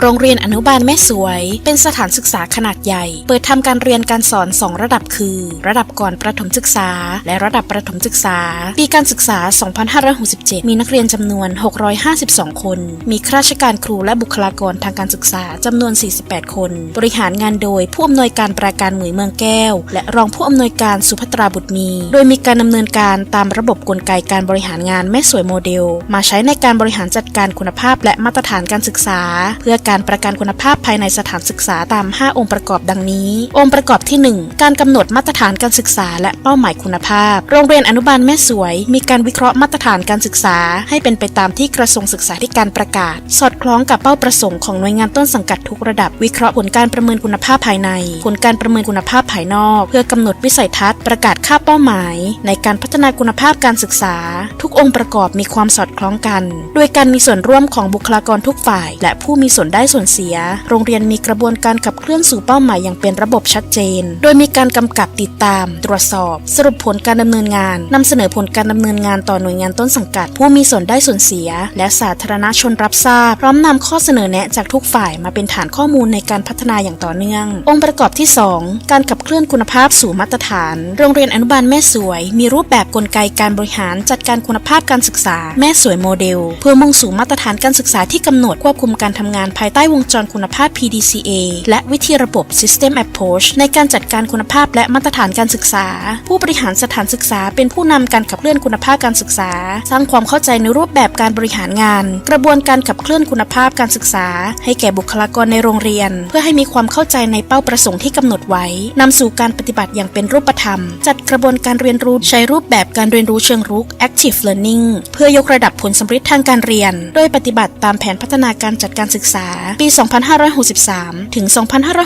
โรงเรียนอนุบาลแม่สวย เป็นสถานศึกษาขนาดใหญ่ เปิดทำการเรียนการสอน 2 ระดับคือ ระดับก่อนประถมศึกษา และระดับประถมศึกษา ปีการศึกษา 2567 มีนักเรียนจำนวน 652 คน มีข้าราชการครูและบุคลากรทางการศึกษาจำนวน 48 คน บริหารงานโดยผู้อำนวยการปราการหมวยเมืองแก้ว และรองผู้อำนวยการสุภัตราบุตรมี โดยมีการดำเนินการตามระบบกลไกการบริหารงานแม่สวยโมเดล มาใช้ในการบริหารจัดการคุณภาพและมาตรฐานการศึกษา เพื่อการประกันคุณภาพภายในสถานศึกษาตาม 5 องค์ประกอบดังนี้ องค์ประกอบที่ 1 การกำหนดมาตรฐานการศึกษาและเป้าหมายคุณภาพ โรงเรียนอนุบาลแม่สวย มีการวิเคราะห์มาตรฐานการศึกษา ให้เป็นไปตามที่กระทรวงศึกษาธิการประกาศ สอดคล้องกับเป้าประสงค์ของหน่วยงานต้นสังกัดทุกระดับ วิเคราะห์ผลการประเมินคุณภาพภายใน ผลการประเมินคุณภาพภายนอก เพื่อกำหนดวิสัยทัศน์ประกาศค่าเป้าหมาย ในการพัฒนาคุณภาพการศึกษา ทุกองค์ประกอบมีความสอดคล้องกัน โดยการมีส่วนร่วมของบุคลากรทุกฝ่าย และผู้มีส่วนได้ส่วนเสีย โรงเรียนมีกระบวนการขับเคลื่อนสู่เป้าหมายอย่างเป็นระบบชัดเจน โดยมีการกำกับติดตาม ตรวจสอบ สรุปผลการดำเนินงานนำเสนอผลการดำเนินงานต่อหน่วยงานต้นสังกัด ผู้มีส่วนได้ส่วนเสีย และสาธารณชนรับทราบ พร้อมนำข้อเสนอแนะจากทุกฝ่ายมาเป็นฐานข้อมูลในการพัฒนาอย่างต่อเนื่อง องค์ประกอบที่ 2 การขับเคลื่อนคุณภาพสู่มาตรฐาน โรงเรียนอนุบาลแม่สวย มีรูปแบบกลไกการบริหารจัดการคุณภาพการศึกษา แม่สวยโมเดล เพื่อมุ่งสู่มาตรฐานการศึกษาที่กำหนดควบคุมการทำงานภายายใต้วงจรคุณภาพ PDCA และวิธีระบบ System Approach ในการจัดการคุณภาพและมาตรฐานการศึกษา ผู้บริหารสถานศึกษาเป็นผู้นำการขับเคลื่อนคุณภาพการศึกษา สร้างความเข้าใจในรูปแบบการบริหารงาน กระบวนการขับเคลื่อนคุณภาพการศึกษา ให้แก่บุคลากรในโรงเรียน เพื่อให้มีความเข้าใจในเป้าประสงค์ที่กำหนดไว้นำสู่การปฏิบัติอย่างเป็นรูปธรรม จัดกระบวนการเรียนรู้ใช้รูปแบบการเรียนรู้เชิงรุก Active Learning เพื่อยกระดับผลสำเร็จทางการเรียน โดยปฏิบัติตามแผนพัฒนาการจัดการศึกษาปี 2563 ถึง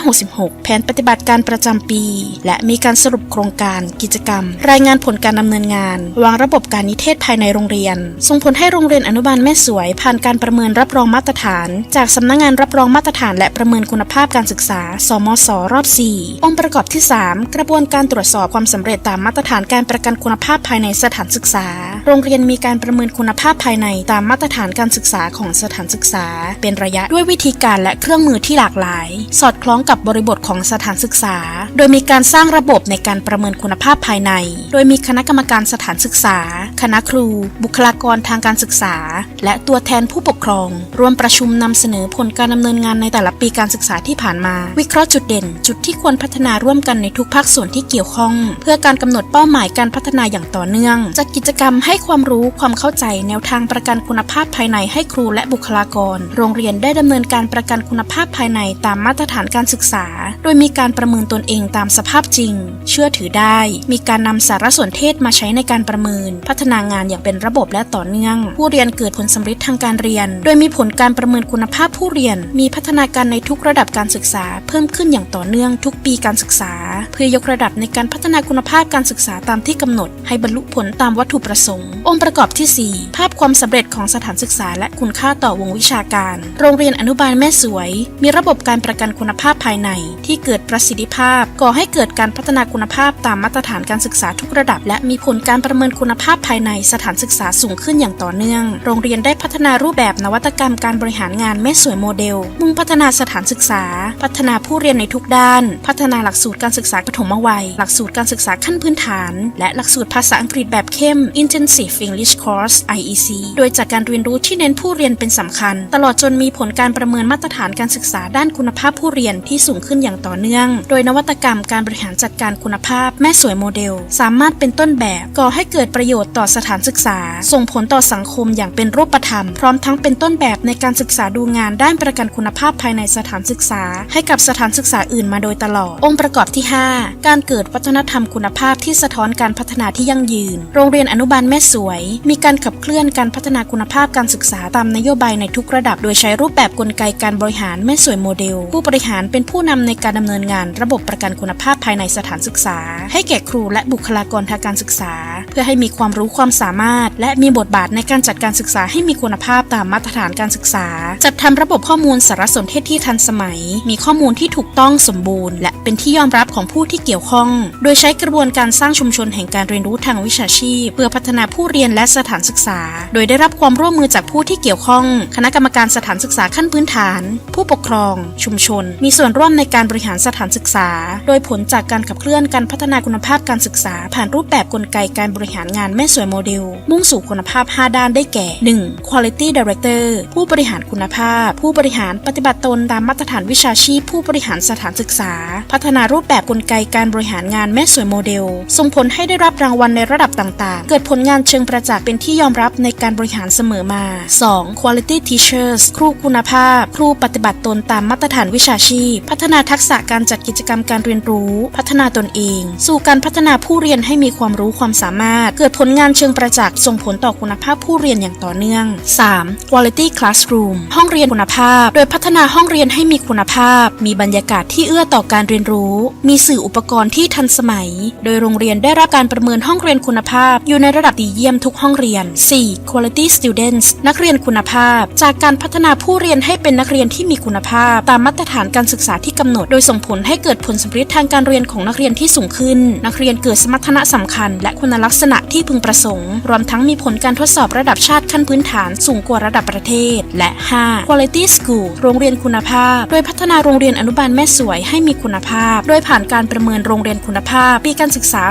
2566 แผนปฏิบัติการประจำปี และมีการสรุปโครงการกิจกรรม รายงานผลการดำเนินงาน วางระบบการนิเทศภายในโรงเรียน ส่งผลให้โรงเรียนอนุบาลแม่สวย ผ่านการประเมินรับรองมาตรฐาน จากสำนักงานรับรองมาตรฐาน และประเมินคุณภาพการศึกษา สมศรอบ 4 องค์ประกอบที่ 3 กระบวนการตรวจสอบความสำเร็จตามมาตรฐานการประกันคุณภาพภายในสถานศึกษา โรงเรียนมีการประเมินคุณภาพภายในตามมาตรฐานการศึกษาของสถานศึกษา เป็นระยะด้วยวิธีการและเครื่องมือที่หลากหลาย สอดคล้องกับบริบทของสถานศึกษา โดยมีการสร้างระบบในการประเมินคุณภาพภายใน โดยมีคณะกรรมการสถานศึกษา คณะครู บุคลากรทางการศึกษา และตัวแทนผู้ปกครองร่วมประชุมนำเสนอผลการดำเนินงานในแต่ละปีการศึกษาที่ผ่านมา วิเคราะห์จุดเด่น จุดที่ควรพัฒนาร่วมกันในทุกภาคส่วนที่เกี่ยวข้อง เพื่อการกำหนดเป้าหมายการพัฒนาอย่างต่อเนื่องจัดกิจกรรมให้ความรู้ความเข้าใจแนวทางประกันคุณภาพภายในให้ครูและบุคลากร โรงเรียนได้ดำเนินการประกันคุณภาพภายในตามมาตรฐานการศึกษา โดยมีการประเมินตนเองตามสภาพจริง เชื่อถือได้ มีการนำสารสนเทศมาใช้ในการประเมิน พัฒนางานอย่างเป็นระบบและต่อเนื่อง ผู้เรียนเกิดผลสำเร็จทางการเรียน โดยมีผลการประเมินคุณภาพผู้เรียน มีพัฒนาการในทุกระดับการศึกษา เพิ่มขึ้นอย่างต่อเนื่องทุกปีการศึกษา เพื่อยกระดับในการพัฒนาคุณภาพการศึกษาตามที่กำหนด ให้บรรลุผลตามวัตถุประสงค์ องค์ประกอบที่ 4 ภาพความสำเร็จของสถานศึกษาและคุณค่าต่อวงวิชาการ โรงเรียนอนนุบาลแม่สวย มีระบบการประกันคุณภาพภายในที่เกิดประสิทธิภาพ ก่อให้เกิดการพัฒนาคุณภาพตามมาตรฐานการศึกษาทุกระดับ และมีผลการประเมินคุณภาพภายในสถานศึกษาสูงขึ้นอย่างต่อเนื่อง โรงเรียนได้พัฒนารูปแบบนวัตกรรมการบริหารงานแม่สวยโมเดล มุ่งพัฒนาสถานศึกษา พัฒนาผู้เรียนในทุกด้าน พัฒนาหลักสูตรการศึกษาปฐมวัย หลักสูตรการศึกษาขั้นพื้นฐาน และหลักสูตรภาษาอังกฤษแบบเข้ม Intensive English Course IEC โดยจากการเรียนรู้ที่เน้นผู้เรียนเป็นสำคัญ ตลอดจนมีผลการประเมินมาตรฐานการศึกษาด้านคุณภาพผู้เรียนที่สูงขึ้นอย่างต่อเนื่อง โดยนวัตกรรมการบริหารจัดการคุณภาพแม่สวยโมเดล สามารถเป็นต้นแบบก่อให้เกิดประโยชน์ต่อสถานศึกษา ส่งผลต่อสังคมอย่างเป็นรูปธรรม พร้อมทั้งเป็นต้นแบบในการศึกษาดูงานด้านประกันคุณภาพภายในสถานศึกษา ให้กับสถานศึกษาอื่นมาโดยตลอด องค์ประกอบที่ 5 การเกิดวัฒนธรรมคุณภาพที่สะท้อนการพัฒนาที่ยั่งยืน โรงเรียนอนุบาลแม่สวย มีการขับเคลื่อนการพัฒนาคุณภาพการศึกษาตามนโยบายในทุกระดับโดยใช้รูปแบบกลไกการบริหารแม่สวยโมเดล ผู้บริหารเป็นผู้นำในการดำเนินงานระบบประกันคุณภาพภายในสถานศึกษา ให้แก่ครูและบุคลากรทางการศึกษา เพื่อให้มีความรู้ความสามารถ และมีบทบาทในการจัดการศึกษาให้มีคุณภาพตามมาตรฐานการศึกษา จัดทำระบบข้อมูลสารสนเทศที่ทันสมัย มีข้อมูลที่ถูกต้องสมบูรณ์ และเป็นที่ยอมรับของผู้ที่เกี่ยวข้อง โดยใช้กระบวนการสร้างชุมชนแห่งการเรียนรู้ทางวิชาชีพ เพื่อพัฒนาผู้เรียนและสถานศึกษา โดยได้รับความร่วมมือจากผู้ที่เกี่ยวข้อง คณะกรรมการสถานศึกษาขั้นพื้นพื้นฐาน ผู้ปกครอง ชุมชน มีส่วนร่วมในการบริหารสถานศึกษา โดยผลจากการขับเคลื่อนการพัฒนาคุณภาพการศึกษา ผ่านรูปแบบกลไกการบริหารงานแม่สวยโมเดล มุ่งสู่คุณภาพ 5 ด้านได้แก่ 1. Quality Director ผู้บริหารคุณภาพ ผู้บริหารปฏิบัติตนตามมาตรฐานวิชาชีพ ผู้บริหารสถานศึกษา พัฒนารูปแบบกลไกการบริหารงานแม่สวยโมเดล ส่งผลให้ได้รับรางวัลในระดับต่างๆ เกิดผลงานเชิงประจักษ์เป็นที่ยอมรับในการบริหารเสมอมา 2. Quality Teachers ครูคุณภาพครูปฏิบัติตนตามมาตรฐานวิชาชีพ พัฒนาทักษะการจัดกิจกรรมการเรียนรู้ พัฒนาตนเอง สู่การพัฒนาผู้เรียนให้มีความรู้ความสามารถ เกิดผลงานเชิงประจักษ์ส่งผลต่อคุณภาพผู้เรียนอย่างต่อเนื่อง 3. Quality Classroom ห้องเรียนคุณภาพ โดยพัฒนาห้องเรียนให้มีคุณภาพ มีบรรยากาศที่เอื้อต่อการเรียนรู้ มีสื่ออุปกรณ์ที่ทันสมัย โดยโรงเรียนได้รับการประเมินห้องเรียนคุณภาพ อยู่ในระดับดีเยี่ยมทุกห้องเรียน 4. Quality Students นักเรียนคุณภาพ จากการพัฒนาผู้เรียนให้เป็นนักเรียนที่มีคุณภาพ ตามมาตรฐานการศึกษาที่กำหนด โดยส่งผลให้เกิดผลสำเร็จทางการเรียนของนักเรียนที่สูงขึ้น นักเรียนเกิดสมรรถนะสำคัญ และคุณลักษณะที่พึงประสงค์ รวมทั้งมีผลการทดสอบระดับชาติขั้นพื้นฐานสูงกว่าระดับประเทศ และ 5. Quality School โรงเรียนคุณภาพ โดยพัฒนาโรงเรียนอนุบาลแม่สวยให้มีคุณภาพ โดยผ่านการประเมินโรงเรียนคุณภาพ ปีการศึกษา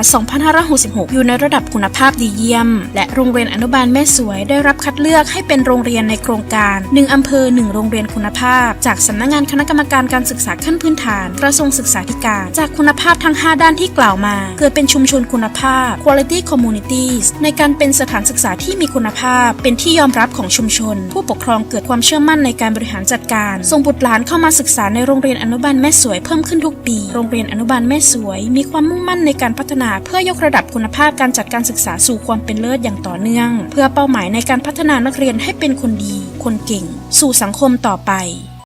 2566 อยู่ในระดับคุณภาพดีเยี่ยม และโรงเรียนอนุบาลแม่สวยได้รับคัดเลือกให้เป็นโรงเรียนในโครงการ 1 อำเภอ 1 โรงเรียนคุณภาพ จากสำนักงานคณะกรรมการการศึกษาขั้นพื้นฐาน กระทรวงศึกษาธิการ จากคุณภาพทั้ง 5 ด้านที่กล่าวมา เกิดเป็นชุมชนคุณภาพ quality communities ในการเป็นสถานศึกษาที่มีคุณภาพ เป็นที่ยอมรับของชุมชน ผู้ปกครองเกิดความเชื่อมั่นในการบริหารจัดการ ส่งบุตรหลานเข้ามาศึกษาในโรงเรียนอนุบาลแม่สวยเพิ่มขึ้นทุกปี โรงเรียนอนุบาลแม่สวย มีความมุ่งมั่นในการพัฒนาเพื่อยกระดับคุณภาพการจัดการศึกษาสู่ความเป็นเลิศอย่างต่อเนื่อง เพื่อเป้าหมายในการพัฒนานักเรียนให้เป็นคนดี คนเก่ง สู่สังคมต่อไป